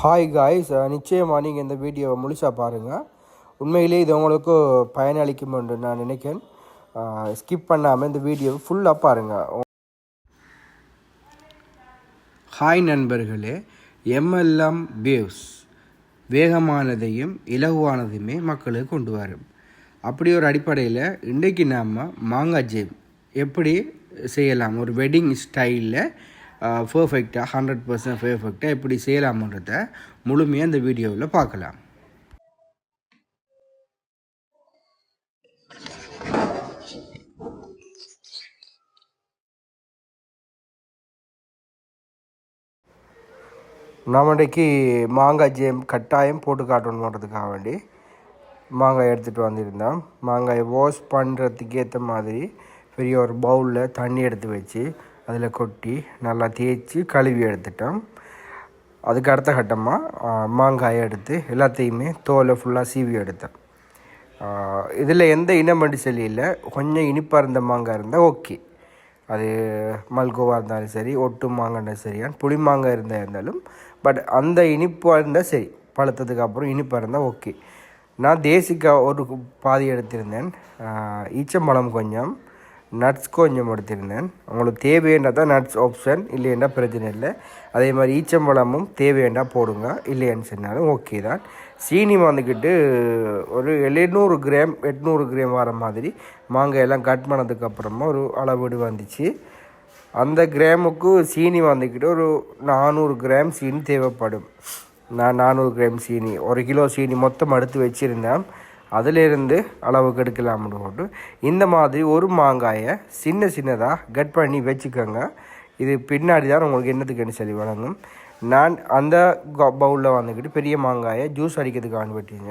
Hi guys நிச்சயமாக நீங்கள் இந்த வீடியோவை முழுசாக பாருங்கள் உண்மையிலே இது உங்களுக்கு பயனளிக்கும் என்று நான் நினைக்கிறேன். ஸ்கிப் பண்ணாமல் இந்த வீடியோவை ஃபுல்லாக பாருங்கள் ஹாய் நண்பர்களே எம்எல்எம் வேவ்ஸ் வேகமானதையும் இலகுவானதையுமே மக்களுக்கு கொண்டு வரும். அப்படி ஒரு அடிப்படையில் இன்றைக்கு நாம் மாங்காய் ஜேம் எப்படி செய்யலாம்? ஒரு வெட்டிங் ஸ்டைலில் பர்ஃபெக்டாக ஹண்ட்ரட் பர்சன்ட் பர்ஃபெக்டாக எப்படி செய்யலாமன்றத முழுமையாக இந்த வீடியோவில் பார்க்கலாம். நம்ம மாங்காய் ஜேம் கட்டாயம் போட்டு காட்டணுன்றதுக்காக வேண்டி மாங்காய் எடுத்துகிட்டு வந்திருந்தோம். மாங்காயை வாஷ் பண்ணுறதுக்கு ஏற்ற மாதிரி பெரிய ஒரு பவுலில் தண்ணி எடுத்து வச்சு அதில் கொட்டி நல்லா தேய்ச்சி கழுவி எடுத்துட்டோம். அதுக்கு அடுத்த கட்டமாக மாங்காயை எடுத்து எல்லாத்தையுமே தோலை ஃபுல்லாக சீவி எடுத்தேன் இதில் எந்த இனம் மட்டும் இல்லை. கொஞ்சம் இனிப்பாக இருந்த மாங்காய் இருந்தால் ஓகே. அது மல்கோவாக இருந்தாலும் சரி ஒட்டு மாங்காய் சரியான் புளி மாங்காய் இருந்தால் இருந்தாலும் பட் அந்த இனிப்பாக இருந்தால் சரி பழுத்ததுக்கு அப்புறம் இனிப்பாக இருந்தால் ஓகே. நான் தேசிக்காய் ஒரு பாதி எடுத்திருந்தேன். ஈச்சம்பழம் கொஞ்சம். நட்ஸ் கொஞ்சம் எடுத்திருந்தேன் உங்களுக்கு தேவையண்டா தான் நட்ஸ் ஆப்ஷன் இல்லைன்னா பிரச்சனை இல்லை. அதே மாதிரி ஈச்சம்பழமும் தேவையண்டா போடுங்க இல்லைன்னு சொன்னாலும் ஓகே தான். சீனி வந்துக்கிட்டு ஒரு எழுநூறு கிராம் எட்நூறு கிராம் வர மாதிரி மாங்காய் எல்லாம் கட் பண்ணதுக்கப்புறமா ஒரு அளவீடு வந்துச்சு. அந்த கிராமுக்கு சீனி வந்துக்கிட்டு ஒரு நானூறு கிராம் சீனி தேவைப்படும். நான் நானூறு கிராம் சீனி ஒரு கிலோ சீனி மொத்தம் எடுத்து வச்சுருந்தேன். அதிலிருந்து அளவுக்கு எடுக்கலாம்னு போட்டு இந்த மாதிரி ஒரு மாங்காயை சின்ன சின்னதாக கட் பண்ணி வச்சுக்கோங்க. இது பின்னாடி தான் உங்களுக்கு என்னத்துக்குன்னு சொல்லி வழங்கும். நான் அந்த பவுலில் வந்துக்கிட்டு பெரிய மாங்காயை ஜூஸ் அடிக்கிறதுக்கான வட்டிங்க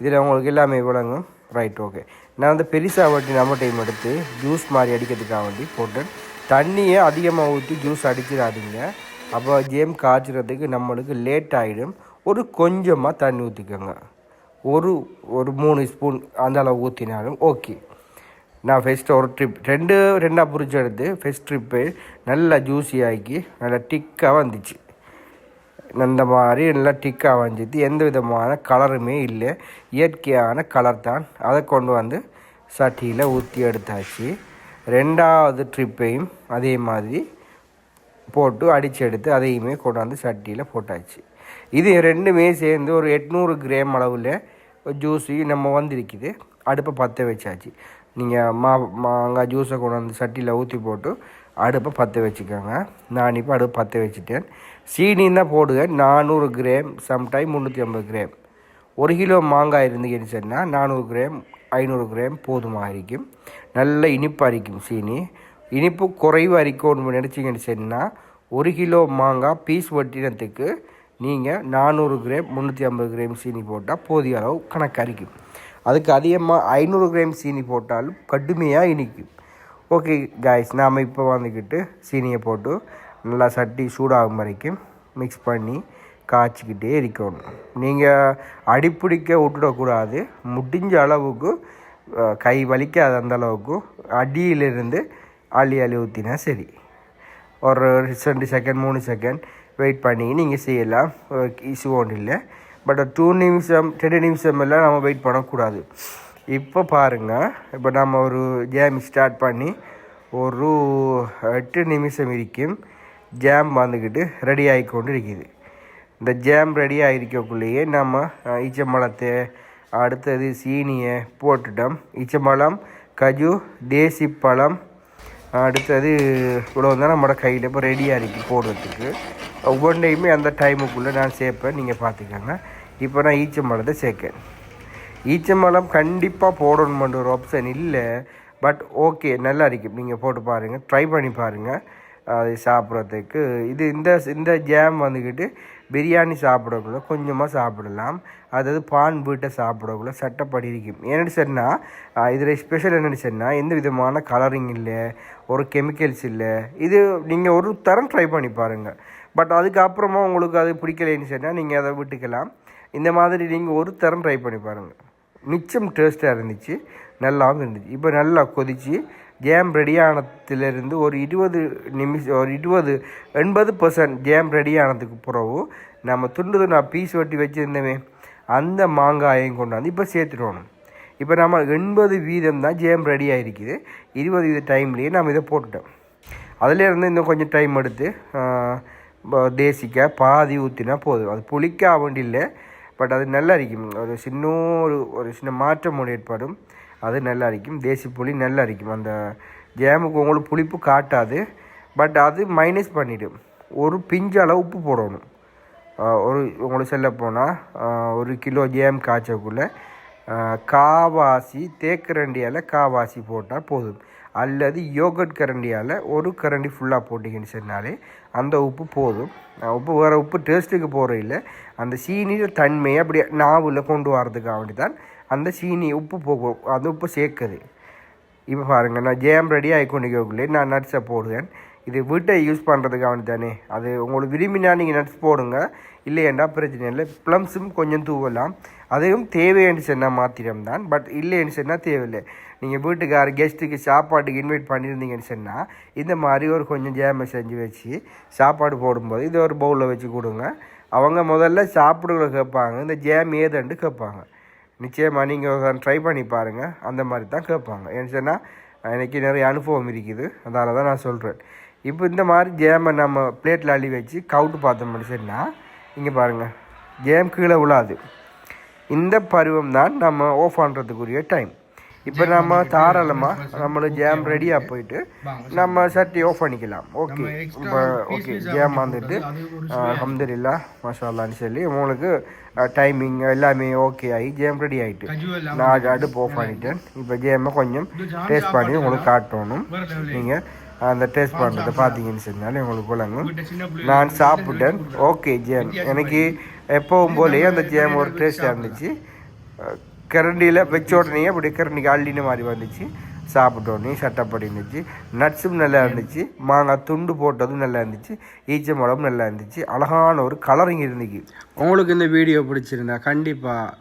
இதில் உங்களுக்கு எல்லாமே வழங்கும். ரைட் ஓகே நான் அந்த பெருசாக வட்டி நம்ம டைம் எடுத்து ஜூஸ் மாதிரி அடிக்கிறதுக்காக வேண்டி போட்டேன். தண்ணியை அதிகமாக ஊற்றி ஜூஸ் அடிச்சிடாதீங்க. அப்போ ஜேம் காய்ச்சறதுக்கு நம்மளுக்கு லேட் ஆகிடும் ஒரு கொஞ்சமாக தண்ணி ஊற்றிக்கோங்க ஒரு ஒரு மூணு ஸ்பூன் அந்த அளவு ஊற்றினாலும் ஓகே நான் ஃபஸ்ட்டு ஒரு ட்ரிப் ரெண்டு ரெண்டாக புரிச்சு எடுத்து ஃபஸ்ட் ட்ரிப்பு நல்லா ஜூஸி ஆக்கி நல்லா டிக்காக வந்துச்சு. அந்த மாதிரி நல்லா டிக்காக வந்துச்சு. எந்த விதமான கலருமே இல்லை. இயற்கையான கலர் தான். அதை கொண்டு வந்து சட்டியில் ஊற்றி எடுத்தாச்சு. ரெண்டாவது ட்ரிப்பையும் அதே மாதிரி போட்டு அடித்து எடுத்து அதையுமே கொண்டாந்து சட்டியில் போட்டாச்சு. இது ரெண்டுமே சேர்ந்து ஒரு எட்நூறு கிராம் அளவில் ஜூஸு நம்ம வந்திருக்குது. அடுப்பை பற்ற வச்சாச்சு. நீங்கள் மா மாங்காய் ஜூஸை கொண்டு வந்து சட்டியில் ஊற்றி போட்டு அடுப்பை பற்ற வச்சுக்கோங்க. நான் இப்போ அடுப்பு பற்ற வச்சுட்டேன். சீனி தான் போடுவேன் நானூறு கிராம் சம்டைம் முந்நூற்றி ஐம்பது கிராம். ஒரு கிலோ மாங்காய் இருந்துச்சுன்னு சொன்னால் நானூறு கிராம் ஐநூறு கிராம் போதுமாக இருக்கும் நல்ல இனிப்பாக இருக்கும் சீனி. இனிப்பு குறைவாக இருக்கணும்னு நினச்சிங்கன்னு சொன்னால் ஒரு கிலோ மாங்காய் பீஸ் வட்டினத்துக்கு நீங்கள் நானூறு கிராம் முந்நூற்றி ஐம்பது கிராம் சீனி போட்டால் போதிய அளவு கணக்காக இருக்கும் அதுக்கு அதிகமாக ஐநூறு கிராம் சீனி போட்டாலும் கடுமையாக இனிக்கும். ஓகே காய்ஸ் நாம் இப்போ வந்துக்கிட்டு சீனியை போட்டு நல்லா சட்டி சூடாகும் வரைக்கும் மிக்ஸ் பண்ணி காய்ச்சிக்கிட்டே இருக்கணும். நீங்கள் அடிப்பிடிக்க விட்டுடக்கூடாது. முடிஞ்ச அளவுக்கு கை வலிக்காத அந்த அளவுக்கு அடியிலிருந்து அள்ளி அள்ளி ஊற்றினா சரி. ஒரு ரெண்டு செகண்ட் மூணு செகண்ட் வெயிட் பண்ணி நீங்கள் செய்யலாம். இஷ்யூ ஒன்றும் இல்லை. பட் டூ நிமிஷம் ரெண்டு நிமிஷம் எல்லாம் நம்ம வெயிட் பண்ணக்கூடாது. இப்போ பாருங்கள் இப்போ நம்ம ஒரு ஜேம் ஸ்டார்ட் பண்ணி ஒரு எட்டு நிமிஷம் இருக்கும். ஜாம் வந்துக்கிட்டு ரெடி ஆகி கொண்டு இருக்குது இந்த ஜாம் ரெடி ஆகிருக்கக்குள்ளேயே நம்ம ஈச்சம்பழத்தை அடுத்தது சீனியை போட்டுட்டோம். ஈச்சம்பழம் கஜு தேசி பழம் அடுத்தது இவ்வளோ தான் நம்மளோட கையில் இப்போ ரெடியாக இருக்குது போடுறதுக்கு. ஒவ்வொன்றையுமே அந்த டைமுக்குள்ளே நான் சேர்ப்பேன். நீங்கள் பார்த்துக்கோங்க. இப்போ நான் ஈச்சம்பழத்தை சேர்க்கேன் ஈச்சம்பழம் கண்டிப்பாக போடணுமென்ற ஒரு ஆப்ஷன் இல்லை. பட் ஓகே நல்லா இருக்கும் நீங்கள் போட்டு பாருங்கள் ட்ரை பண்ணி பாருங்கள் அது சாப்பிட்றதுக்கு. இது இந்த இந்த ஜாம் வந்துக்கிட்டு பிரியாணி சாப்பிடக்குள்ள கொஞ்சமாக சாப்பிடலாம். அதாவது பான் வீட்டை சாப்பிடக்குள்ள சட்டப்படி இருக்கும். என்னென்னு சொன்னால் இதில் ஸ்பெஷல் என்னென்னு சொன்னால் எந்த விதமான கலரிங் இல்லை ஒரு கெமிக்கல்ஸ் இல்லை. இது நீங்கள் ஒரு தரம் ட்ரை பண்ணி பாருங்கள் பட் அதுக்கப்புறமா உங்களுக்கு அது பிடிக்கலைன்னு சொன்னால் நீங்கள் அதை விட்டுக்கலாம். இந்த மாதிரி நீங்கள் ஒரு தரம் ட்ரை பண்ணி பாருங்கள் மிச்சம் டேஸ்ட்டாக இருந்துச்சு நல்லாவும் இருந்துச்சு. இப்போ நல்லா கொதித்து ஜேம் ரெடியானதுலேருந்து ஒரு இருபது நிமிஷம் ஒரு இருபது எண்பது பர்சன்ட் ஜேம் ரெடியானதுக்கு பிறகு நம்ம துண்டு துண்டா பீஸ் வெட்டி வச்சுருந்தோமே அந்த மாங்காயையும் கொண்டாந்து இப்போ சேர்த்துடணும். இப்போ நம்ம எண்பது வீதம் தான் ஜேம் ரெடி ஆகிருக்குது இருபது வீத டைம்லேயே நம்ம இதை போட்டுட்டோம். அதுலேருந்து இன்னும் கொஞ்சம் டைம் எடுத்து தேசிக்க தேசிக்காய் பாதி ஊற்றினா போதும். அது புளிக்க வேண்டியில்லை. பட் அது நல்லா இருக்கும். ஒரு சின்ன ஒரு ஒரு சின்ன மாற்றம் ஏற்படும் அது நல்லா இருக்கும் தேசி புளி நல்லா இருக்கும் அந்த ஜேமுக்கு உங்களுக்கு புளிப்பு காட்டாது. பட் அது மைனஸ் பண்ணிவிடும் ஒரு பிஞ்சு அளவு உப்பு போடணும். ஒரு உங்களுக்கு சொல்ல போனால் ஒரு கிலோ ஜேம் காய்ச்சக்குள்ளே காவாசி தேக்கரண்டியால் காவாசி போட்டால் போதும். அல்லது யோகட் கரண்டியால் ஒரு கரண்டி ஃபுல்லாக போட்டிங்கன்னு சொன்னாலே அந்த உப்பு போதும். உப்பு வேறு உப்பு டேஸ்ட்டுக்கு போகிற இல்லை அந்த சீனியில் தன்மையை அப்படியே நாவில் கொண்டு வரதுக்காக வேண்டி தான் அந்த சீனி உப்பு போகும் அந்த உப்பு சேர்க்குது. இப்போ பாருங்கள் நான் ஜேம் ரெடி ஆகி கொண்டிருக்கக்குள்ளே நான் நட்ஸை போடுவேன் இது வீட்டை யூஸ் பண்ணுறதுக்கு அவனு தானே. அது உங்களுக்கு விரும்பினா நீங்கள் நட்ஸ் போடுங்க. இல்லையேண்டா பிரச்சனை இல்லை. ப்ளம்ஸும் கொஞ்சம் தூவலாம். அதையும் தேவைன்னு சொன்னால் மாத்திரம் தான் பட் இல்லைன்னு சொன்னால் தேவையில்லை. நீங்கள் வீட்டுக்கார கெஸ்ட்டுக்கு சாப்பாட்டுக்கு இன்வைட் பண்ணியிருந்தீங்கன்னு சொன்னால் இந்த மாதிரி ஒரு கொஞ்சம் ஜேமை செஞ்சு வச்சு சாப்பாடு போடும்போது இதை ஒரு பவுலில் வச்சு கொடுங்க. அவங்க முதல்ல சாப்பிடுகளை கேட்பாங்க. இந்த ஜேம் ஏதுன்ட்டு கேட்பாங்க. நிச்சயமாக நீங்கள் ட்ரை பண்ணி பாருங்கள் அந்த மாதிரி தான் கேட்பாங்க. ஏன்னு சொன்னால் எனக்கு நிறைய அனுபவம் இருக்குது. அதனால தான் நான் சொல்கிறேன் இப்போ இந்த மாதிரி ஜேமை நம்ம பிளேட்டில் அள்ளி வச்சு கவுட்டு பார்த்தோம்னு சொன்னால் இங்கே பாருங்கள் ஜேம் கீழே விழாது. இந்த பருவம் தான் நம்ம ஆஃப் பண்ணுறதுக்குரிய டைம் இப்போ நம்ம தாராளமாக நம்மளோட ஜேம் ரெடியாக போயிட்டு நம்ம சட்டி ஆஃப் பண்ணிக்கலாம். ஓகே இப்போ ஓகே ஜேம் வந்துட்டு அஹமதுல்லா மஷாலான்னு சொல்லி உங்களுக்கு டைமிங் எல்லாமே ஓகே ஆகி ஜேம் ரெடி ஆகிட்டு நான் அடுப்பு ஆஃப் பண்ணிட்டேன். இப்போ ஜேமை கொஞ்சம் டேஸ்ட் பண்ணி உங்களுக்கு காட்டணும். நீங்கள் அந்த டேஸ்ட் பண்ணுறதை பார்த்தீங்கன்னு சொன்னாலே உங்களுக்கு விளங்கும். நான் சாப்பிட்டேன். ஓகே ஜேம் எனக்கு எப்பவும் போலயே அந்த ஜேம் ஒரு டேஸ்ட்டாக இருந்துச்சு. கரண்டியில் வச்ச உடனே அப்படி கரண்டிக்கு அள்ளின மாதிரி வந்துச்சு. சாப்பிட்டோன்னே சட்டப்படி இருந்துச்சு. நட்ஸும் நல்லா இருந்துச்சு. மாங்காய் துண்டு போட்டதும் நல்லா இருந்துச்சு. ஈச்சம்பழமும் நல்லா இருந்துச்சு. அழகான ஒரு கலரிங் இருந்துச்சு. உங்களுக்கு இந்த வீடியோ பிடிச்சிருந்தா கண்டிப்பாக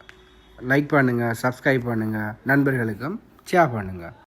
லைக் பண்ணுங்கள் சப்ஸ்கிரைப் பண்ணுங்கள் நண்பர்களுக்கும் ஷேர் பண்ணுங்கள்